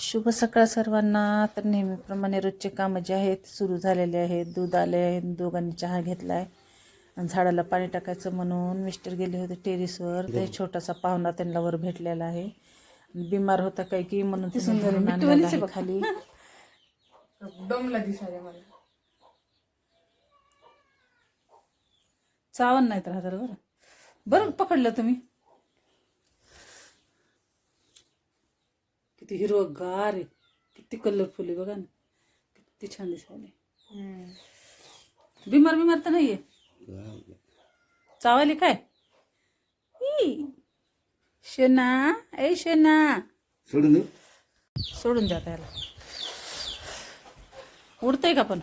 शुभ सकाळ सर्वांना. तर नेहमीप्रमाणे रोजचे कामं जे आहेत सुरू झालेले आहेत. दूध आले आहे दोघांनी चहा घेतला आहे आणि झाडाला पाणी टाकायचं म्हणून मिस्टर गेले होते टेरिसवर. ते छोटासा पाहुणा त्यांना वर भेटलेला आहे. बिमार होता काय की म्हणून आणलेला आहे खाली. दमला दिसायला मला. चावण नाही तर हाताला बरं. बरं पकडलं तुम्ही. किती हिरवं गार आहे. किती कलरफुल आहे बघा ना. किती छान दिसायला बिमार बिमार तर नाहीये. चावायली काय. शेना ए शेना. सोडून सोडून द्या त्याला. उडतंय का पण?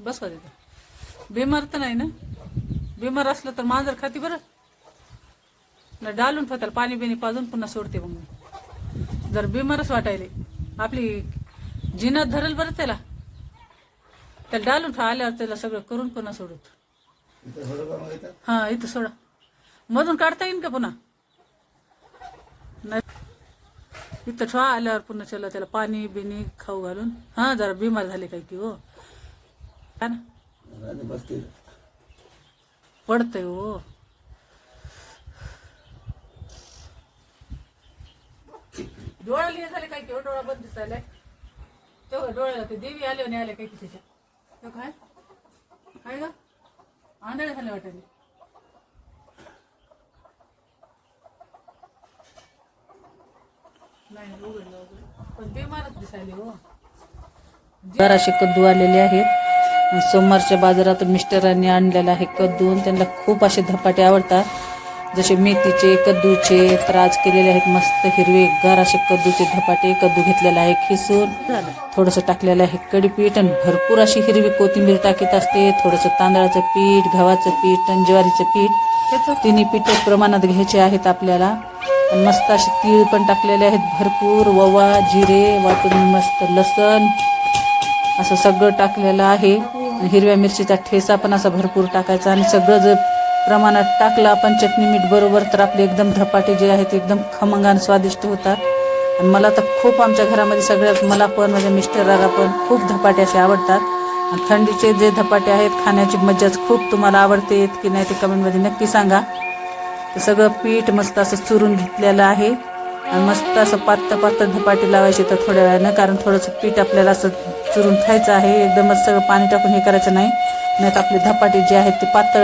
बसवा तिथं. बिमार तर नाही ना? बिमार असलं तर मांजर खाती बरं. ना डालून फताल पाणी बिणी पाजून पुन्हा सोडते मग जर बिमारच वाटायले आपली जिनात धरल बरं त्याला. त्याला डालून ठेवा आल्यावर त्याला सगळं करून पुन्हा सोडत हा इथं सोडा. मधून काढता येईन का पुन्हा? नाही. इथं ठेवा आल्यावर पुन्हा चला त्याला पाणी बिणी खाऊ घालून. हा जरा बिमार झाले काय की हो. हा ना? पडतंय हो. डोळा लिहि झाले काय की हो, डोळा बंद दिसायलाय. तो डोळ्याला ते देवी आले आणि आले काय की त्याच्या. तो काय? काय ग? आंधळे झाले वाटायले नाही उघडलं उघडलं. पण बिमारच दिसायले हो. जराशे कद्दू आलेले आहेत. सोमवारच्या बाजारातून मिस्टरांनी आणलेला आहे कद्दू त्यांना खूप असे धपाटे आवडतात. जसे मेथीचे कद्दूचे तर आज केलेले आहेत मस्त हिरवे गार असे कद्दूचे धपाटे. कद्दू घेतलेला आहे खिसून थोडंसं टाकलेलं आहे कडीपीठ आणि भरपूर अशी हिरवी कोथिंबीर टाकीत असते. थोडंसं तांदळाचं पीठ गव्हाचं पीठ आणि ज्वारीचं पीठ तिन्ही पीठ प्रमाणात घ्यायचे आहेत आपल्याला. मस्त असे तीळ पण टाकलेले आहेत भरपूर. ववा जिरे वाटून मस्त लसण असं सगळं टाकलेलं आहे. हिरव्या मिरचीचा ठेसा पण असा भरपूर टाकायचा आणि सगळं जर प्रमाणात टाकलं आपण चटणी मीठ बरोबर तर आपले एकदम धपाटे जे आहेत एकदम खमंगान स्वादिष्ट होतात. आणि मला तर खूप आमच्या घरामध्ये सगळ्यात मला पण माझ्या मिस्टराला पण खूप धपाटे असे आवडतात. आणि थंडीचे जे धपाटे आहेत खाण्याची मज्जाच खूप तुम्हाला आवडते की नाही ते कमेंटमध्ये नक्की सांगा. ते सगळं पीठ मस्त असं चुरून घेतलेलं आहे. आणि मस्त असं पातळ पातळ धपाटी लावायची तर थोड्या वेळानं कारण थोडंसं पीठ आपल्याला असं चुरून खायचं आहे. एकदमच सगळं पाणी टाकून हे करायचं नाही. नाही तर आपली धपाटी जी आहेत ती पातळ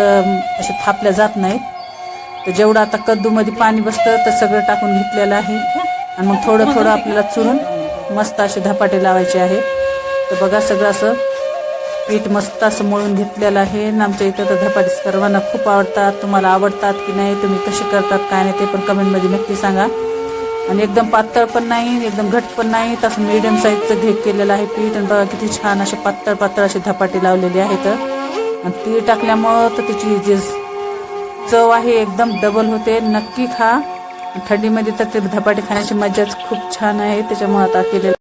असे थापल्या जात नाहीत. तर जेवढं आता कद्दूमध्ये पाणी बसतं तर सगळं टाकून घेतलेलं आहे. आणि मग थोडं थोडं आपल्याला चुरून मस्त असे धपाटे लावायचे आहे. तर बघा सगळं असं पीठ मस्त असं मळून घेतलेलं आहे. आणि आमच्या इथं तर धपाटे सर्वांना खूप आवडतात. तुम्हाला आवडतात की नाही तुम्ही कसे करतात काय नाही ते पण कमेंटमध्ये नक्की सांगा. आणि एकदम पातळ पण नाही एकदम घट पण नाही. तसं मिडियम साईजचं घे केलेलं आहे पीठ आणि बघा किती छान असे पातळ पातळ असे धपाटे लावलेले आहेत. आणि ती टाकल्यामुळं तर त्याची जी चव आहे एकदम डबल होते. नक्की खा. थंडीमध्ये तर ते धपाटे खाण्याची मजाच खूप छान आहे. त्याच्यामुळे आता केलेलं